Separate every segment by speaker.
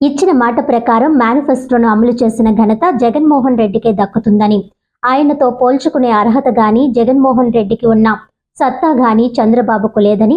Speaker 1: ఇచ్చిన మాట ప్రకారం మేనిఫెస్టోను అమలు చేసిన ఘనత జగన్మోహన్ రెడ్డికే దక్కుతుందని. ఆయనతో పోల్చుకునే అర్హత గాని జగన్మోహన్ రెడ్డికి ఉన్న సత్తా గాని చంద్రబాబుకు లేదని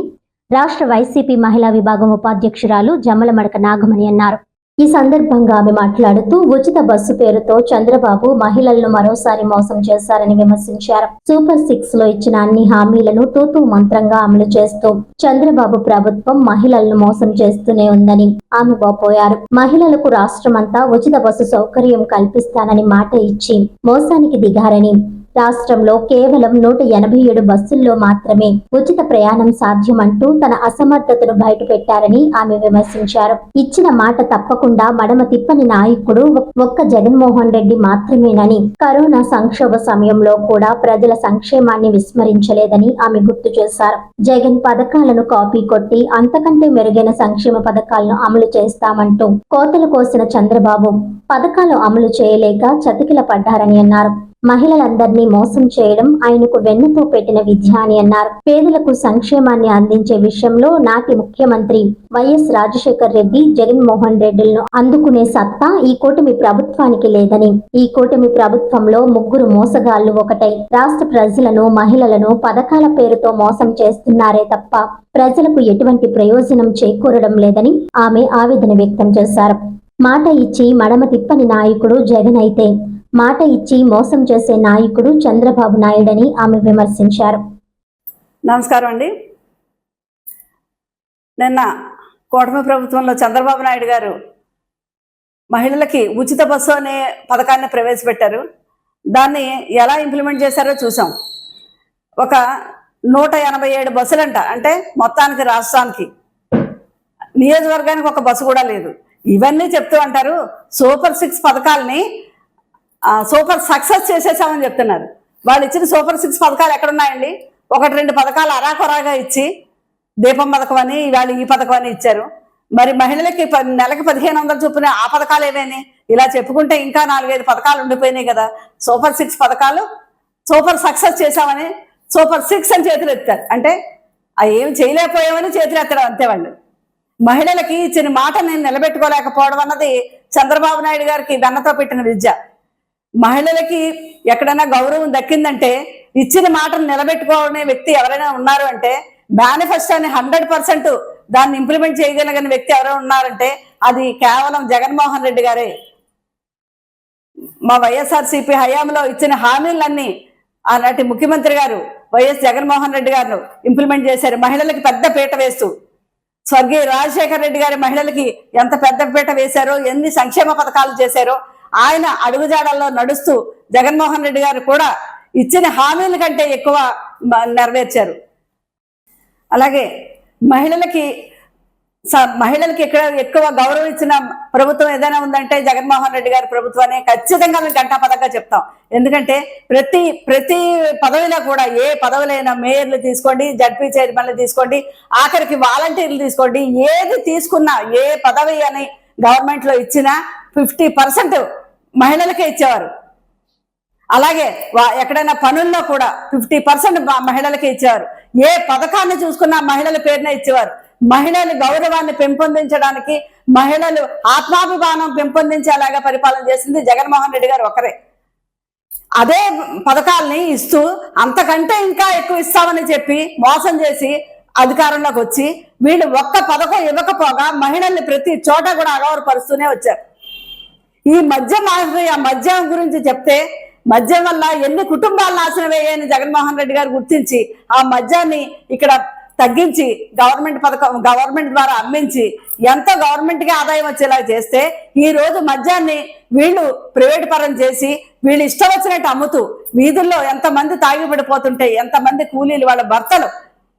Speaker 1: రాష్ట్ర వైసీపీ మహిళా విభాగం ఉపాధ్యక్షురాలు జమ్మలమడక నాగమణి అన్నారు. ఈ సందర్భంగా ఆమె మాట్లాడుతూ ఉచిత బస్సు పేరుతో చంద్రబాబు మహిళలను మరోసారి మోసం చేశారని విమర్శించారు. సూపర్ సిక్స్లో ఇచ్చిన అన్ని హామీలను తూతూ మంత్రంగా అమలు చేస్తూ చంద్రబాబు ప్రభుత్వం మహిళలను మోసం చేస్తూనే ఉందని ఆమె వాపోయారు. మహిళలకు రాష్ట్రమంతా ఉచిత బస్సు సౌకర్యం కల్పిస్తానని మాట ఇచ్చి మోసానికి దిగారని రాష్ట్రంలో కేవలం నూట ఎనభై ఏడు బస్సుల్లో మాత్రమే ఉచిత ప్రయాణం సాధ్యమంటూ తన అసమర్థతను బయటపెట్టారని ఆమె విమర్శించారు. ఇచ్చిన మాట తప్పకుండా మడమ తిప్పని నాయకుడు ఒక్క జగన్మోహన్ రెడ్డి మాత్రమేనని కరోనా సంక్షోభ సమయంలో కూడా ప్రజల సంక్షేమాన్ని విస్మరించలేదని ఆమె గుర్తు చేశారు. జగన్ పథకాలను కాపీ కొట్టి అంతకంటే మెరుగైన సంక్షేమ పథకాలను అమలు చేస్తామంటూ కోతలు కోసిన చంద్రబాబు పథకాలు అమలు చేయలేక చతికిల పడ్డారని అన్నారు. మహిళలందరినీ మోసం చేయడం ఆయనకు వెన్నతో పెట్టిన విద్య అని అన్నారు. పేదలకు సంక్షేమాన్ని అందించే విషయంలో నాటి ముఖ్యమంత్రి వైఎస్ రాజశేఖర్ రెడ్డి జగన్మోహన్ రెడ్డిలను అందుకునే సత్తా ఈ కూటమి ప్రభుత్వానికి లేదని. ఈ కూటమి ప్రభుత్వంలో ముగ్గురు మోసగాళ్ళు ఒకటై రాష్ట్ర ప్రజలను మహిళలను పథకాల పేరుతో మోసం చేస్తున్నారే తప్ప ప్రజలకు ఎటువంటి ప్రయోజనం చేకూరడం లేదని ఆమె ఆవేదన వ్యక్తం చేశారు. మాట ఇచ్చి మడమ తిప్పని నాయకుడు జగన్ అయితే మాట ఇచ్చి మోసం చేసే నాయకుడు చంద్రబాబు నాయుడని ఆమె విమర్శించారు.
Speaker 2: నమస్కారం అండి. నిన్న కూటమి ప్రభుత్వంలో చంద్రబాబు నాయుడు గారు మహిళలకి ఉచిత బస్సు అనే పథకాన్ని ప్రవేశపెట్టారు. దాన్ని ఎలా ఇంప్లిమెంట్ చేశారో చూసాం. ఒక నూట ఎనభై ఏడు బస్సులంట అంటే మొత్తానికి రాష్ట్రానికి. నియోజకవర్గానికి ఒక బస్సు కూడా లేదు. ఇవన్నీ చెప్తూ అంటారు సూపర్ సిక్స్ పథకాలని సూపర్ సక్సెస్ చేసేసామని చెప్తున్నారు. వాళ్ళు ఇచ్చిన సూపర్ సిక్స్ పథకాలు ఎక్కడున్నాయండి? ఒకటి రెండు పథకాలు అరాకొరాగా ఇచ్చి దీపం పథకం అని ఇవాళ ఈ పథకం అని ఇచ్చారు. మరి మహిళలకి నెలకి పదిహేను వందలు చొప్పున ఆ పథకాలు ఏమేని ఇలా చెప్పుకుంటే ఇంకా నాలుగైదు పథకాలు ఉండిపోయినాయి కదా. సూపర్ సిక్స్ పథకాలు సూపర్ సక్సెస్ చేశామని సూపర్ సిక్స్ అని చేతులు ఎత్తారు. అంటే అవి ఏం చేయలేకపోయామని చేతులు ఎత్తడం అంతే వాళ్ళు. మహిళలకి ఇచ్చిన మాట నేను నిలబెట్టుకోలేకపోవడం అన్నది చంద్రబాబు నాయుడు గారికి వెన్నతో పెట్టిన విద్య. మహిళలకి ఎక్కడైనా గౌరవం దక్కిందంటే ఇచ్చిన మాటను నిలబెట్టుకోవాలనే వ్యక్తి ఎవరైనా ఉన్నారు అంటే మేనిఫెస్టోని హండ్రెడ్ పర్సెంట్ దాన్ని ఇంప్లిమెంట్ చేయగలిగిన వ్యక్తి ఎవరైనా ఉన్నారంటే అది కేవలం జగన్మోహన్ రెడ్డి గారే. మా వైఎస్ఆర్సీపీ హయాంలో ఇచ్చిన హామీలన్నీ ఆనాటి ముఖ్యమంత్రి గారు వైఎస్ జగన్మోహన్ రెడ్డి గారు ఇంప్లిమెంట్ చేశారు. మహిళలకి పెద్ద పీట వేస్తూ స్వర్గీయ రాజశేఖర రెడ్డి గారి మహిళలకి ఎంత పెద్ద పీట వేశారో ఎన్ని సంక్షేమ పథకాలు చేశారో ఆయన అడుగుజాడల్లో నడుస్తూ జగన్మోహన్ రెడ్డి గారు కూడా ఇచ్చిన హామీల కంటే ఎక్కువ నెరవేర్చారు. అలాగే మహిళలకి స- మహిళలకి ఇక్కడ ఎక్కువ గౌరవం ఇచ్చిన ప్రభుత్వం ఏదైనా ఉందంటే జగన్మోహన్ రెడ్డి గారి ప్రభుత్వాన్ని ఖచ్చితంగా మేము గంటాపదంగా చెప్తాం. ఎందుకంటే ప్రతి ప్రతి పదవిలో కూడా ఏ పదవులైనా మేయర్లు తీసుకోండి జడ్పీ చైర్మన్లు తీసుకోండి ఆఖరికి వాలంటీర్లు తీసుకోండి ఏది తీసుకున్నా ఏ పదవి అని గవర్నమెంట్లో ఇచ్చినా ఫిఫ్టీ పర్సెంట్ మహిళలకే ఇచ్చేవారు. అలాగే వా- ఎక్కడైనా పనుల్లో కూడా ఫిఫ్టీ పర్సెంట్ మహిళలకి ఇచ్చేవారు. ఏ పథకాన్ని చూసుకున్నా మహిళల పేరునే ఇచ్చేవారు. మహిళల గౌరవాన్ని పెంపొందించడానికి మహిళలు ఆత్మాభిమానం పెంపొందించేలాగా పరిపాలన చేసింది జగన్మోహన్ రెడ్డి గారు ఒకరే. అదే పథకాల్ని ఇస్తూ అంతకంటే ఇంకా ఎక్కువ ఇస్తామని చెప్పి మోసం చేసి అధికారంలోకి వచ్చి వీళ్ళు ఒక్క పథకం ఇవ్వకపోగా మహిళల్ని ప్రతి చోట కూడా అగౌరపరుస్తూనే వచ్చారు. ఈ మద్యం ఆ మద్యం గురించి చెప్తే మద్యం వల్ల ఎన్ని కుటుంబాలు నాశనం అయ్యాయని జగన్మోహన్ రెడ్డి గారు గుర్తించి ఆ మద్యాన్ని ఇక్కడ తగ్గించి గవర్నమెంట్ పథకం గవర్నమెంట్ ద్వారా అమ్మించి ఎంత గవర్నమెంట్కి ఆదాయం వచ్చేలా చేస్తే ఈ రోజు మద్యాన్ని వీళ్ళు ప్రైవేట్ పరం చేసి వీళ్ళు ఇష్టం వచ్చినట్టు అమ్ముతూ వీధుల్లో ఎంతమంది తాగిపడిపోతుంటే ఎంతమంది కూలీలు వాళ్ళ భర్తలు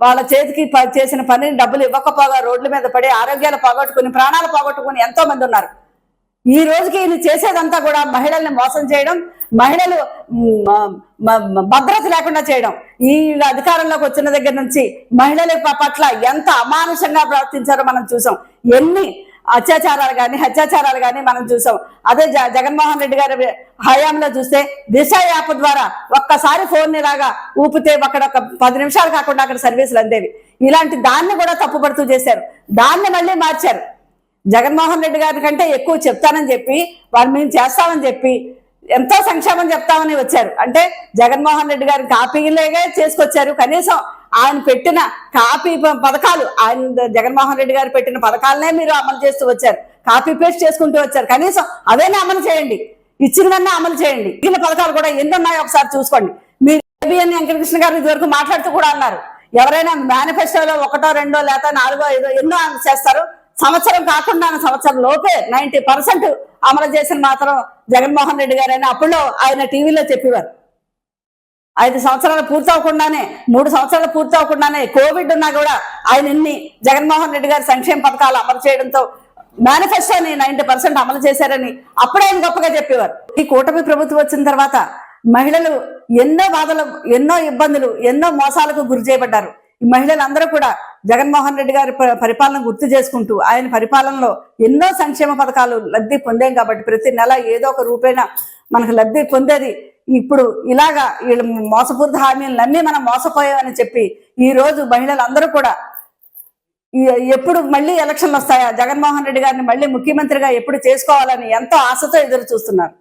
Speaker 2: వాళ్ళ చేతికి చేసిన పనిని డబ్బులు ఇవ్వకపోగా రోడ్ల మీద పడి ఆరోగ్యాలు పోగొట్టుకుని ప్రాణాలు పోగొట్టుకుని ఎంతో మంది ఉన్నారు. ఈ రోజుకి ఈయన చేసేదంతా కూడా మహిళల్ని మోసం చేయడం మహిళలు భద్రత లేకుండా చేయడం. ఈ అధికారంలోకి వచ్చిన దగ్గర నుంచి మహిళల పట్ల ఎంత అమానుషంగా ప్రవర్తించారో మనం చూసాం. ఎన్ని అత్యాచారాలు కానీ అత్యాచారాలు కానీ మనం చూసాం. అదే జ- జగన్మోహన్ రెడ్డి గారి హయాంలో చూస్తే దిశ యాప్ ద్వారా ఒక్కసారి ఫోన్ లాగా ఊపితే అక్కడ ఒక పది నిమిషాలు కాకుండా అక్కడ సర్వీసులు అందేవి. ఇలాంటి దాన్ని కూడా తప్పుపడుతూ చేశారు. దాన్ని మళ్ళీ మార్చారు. జగన్మోహన్ రెడ్డి గారి కంటే ఎక్కువ చెప్తానని చెప్పి వాళ్ళు మేము చేస్తామని చెప్పి ఎంతో సంక్షేమం చెప్తామని వచ్చారు. అంటే జగన్మోహన్ రెడ్డి గారి కాపీలేగా చేసుకొచ్చారు. కనీసం ఆయన పెట్టిన కాపీ పథకాలు ఆయన జగన్మోహన్ రెడ్డి గారు పెట్టిన పథకాలనే మీరు అమలు చేస్తూ వచ్చారు. కాపీ పేస్ట్ చేసుకుంటూ వచ్చారు. కనీసం అదేనా అమలు చేయండి. ఇచ్చినవన్నీ అమలు చేయండి. మిగిలిన పథకాలు కూడా ఎన్ని ఉన్నాయో ఒకసారి చూసుకోండి. మీరు ఏబిఎన్ వెంకటకృష్ణ గారు ఇదివరకు మాట్లాడుతూ కూడా అన్నారు. ఎవరైనా మేనిఫెస్టోలో ఒకటో రెండో లేక నాలుగో ఐదో ఎన్నో చేస్తారు. సంవత్సరం కాకుండా సంవత్సరం లోపే నైన్టీ పర్సెంట్ అమలు చేసిన మాత్రం జగన్మోహన్ రెడ్డి గారు అని అప్పుడు ఆయన టీవీలో చెప్పేవారు. ఐదు సంవత్సరాలు పూర్తవకుండానే మూడు సంవత్సరాలు పూర్తవకుండానే కోవిడ్ ఉన్నా కూడా ఆయన ఇన్ని జగన్మోహన్ రెడ్డి గారి సంక్షేమ పథకాలు అమలు చేయడంతో మేనిఫెస్టోని నైన్టీ పర్సెంట్ అమలు చేశారని అప్పుడే ఆయన గొప్పగా చెప్పేవారు. ఈ కూటమి ప్రభుత్వం వచ్చిన తర్వాత మహిళలు ఎన్నో బాధలు ఎన్నో ఇబ్బందులు ఎన్నో మోసాలకు గురి చేయబడ్డారు. ఈ మహిళలందరూ కూడా జగన్మోహన్ రెడ్డి గారి పరిపాలన గుర్తు చేసుకుంటూ ఆయన పరిపాలనలో ఎన్నో సంక్షేమ పథకాలు లబ్ధి పొందాం కాబట్టి ప్రతి నెల ఏదో ఒక రూపేణ మనకు లబ్ధి పొందేది. ఇప్పుడు ఇలాగా వీళ్ళు మోసపూరిత హామీలు నమ్మి మనం మోసపోయామని చెప్పి ఈ రోజు మహిళలందరూ కూడా ఎప్పుడు మళ్ళీ ఎలక్షన్లు వస్తాయా? జగన్మోహన్ రెడ్డి గారిని మళ్ళీ ముఖ్యమంత్రిగా ఎప్పుడు చేసుకోవాలని ఎంతో ఆశతో ఎదురు చూస్తున్నారు